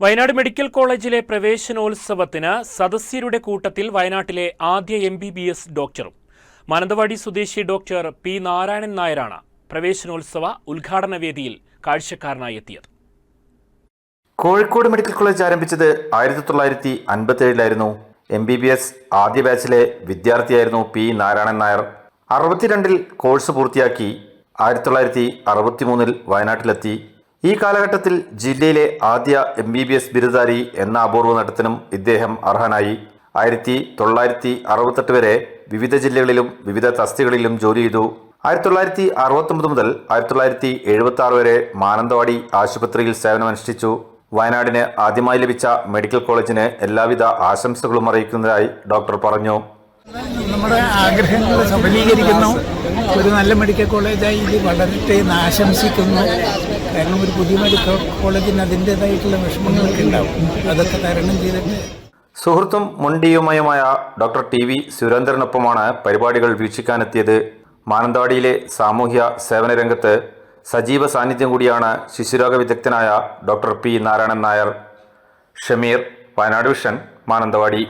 Wayanad medical കോളേജിലെ പ്രവേശനോത്സവത്തിന് സദസ്യരുടെ കൂട്ടത്തിൽ വയനാട്ടിലെ ആദ്യ എം ബി ബി എസ് ഡോക്ടറും മാനന്തവാടി സ്വദേശി ഡോക്ടർ പി നാരായണൻ നായരാണ് പ്രവേശനോത്സവ ഉദ്ഘാടന വേദിയിൽ കാഴ്ചക്കാരനായി എത്തിയത്. കോഴിക്കോട് മെഡിക്കൽ കോളേജ് ആരംഭിച്ചത് ആയിരത്തി തൊള്ളായിരത്തി അൻപത്തി ഏഴിലായിരുന്നു എം ബി ബി എസ് ആദ്യ ബാച്ചിലെ വിദ്യാർത്ഥിയായിരുന്നു പി നാരായണൻ നായർ. അറുപത്തിരണ്ടിൽ കോഴ്സ് പൂർത്തിയാക്കി ആയിരത്തി തൊള്ളായിരത്തി അറുപത്തിമൂന്നിൽ വയനാട്ടിലെത്തി. ഈ കാലഘട്ടത്തിൽ ജില്ലയിലെ ആദ്യ എം ബി ബി എസ് ബിരുദധാരി എന്ന അപൂർവ നടത്തിനും ഇദ്ദേഹം അർഹനായി. ആയിരത്തി തൊള്ളായിരത്തി അറുപത്തെട്ട് വരെ വിവിധ ജില്ലകളിലും വിവിധ തസ്തികളിലും ജോലി ചെയ്തു. ആയിരത്തി തൊള്ളായിരത്തി അറുപത്തൊമ്പത് മുതൽ ആയിരത്തി തൊള്ളായിരത്തി എഴുപത്തി ആറ് വരെ മാനന്തവാടി ആശുപത്രിയിൽ സേവനമനുഷ്ഠിച്ചു. വയനാടിന് ആദ്യമായി ലഭിച്ച മെഡിക്കൽ കോളേജിന് എല്ലാവിധ ആശംസകളും അറിയിക്കുന്നതായി ഡോക്ടർ പറഞ്ഞു. നമ്മുടെ ആഗ്രഹങ്ങൾ സഫലീകരിക്കുന്നു. ഒരു നല്ല മെഡിക്കൽ കോളേജായി ഇത് വളരട്ടെ എന്ന് ആശംസിക്കുന്നു. കാരണം ഒരു പുതിയ മെഡിക്കൽ കോളേജിന് അതിന്റെതായിട്ടുള്ള വിഷമങ്ങളൊക്കെ ഉണ്ടാവും. അതൊക്കെ തരണം ചെയ്തിട്ട് സുഹൃത്തും മുണ്ടിയുമയുമായ ഡോക്ടർ ടി വി സുരേന്ദ്രനൊപ്പമാണ് പരിപാടികൾ വീക്ഷിക്കാനെത്തിയത്. മാനന്തവാടിയിലെ സാമൂഹ്യ സേവന രംഗത്ത് സജീവ സാന്നിധ്യം കൂടിയാണ് ശിശുരോഗ വിദഗ്ധനായ doctor P Narayanan Nair. Shameer Wayanad vision Mananthavady.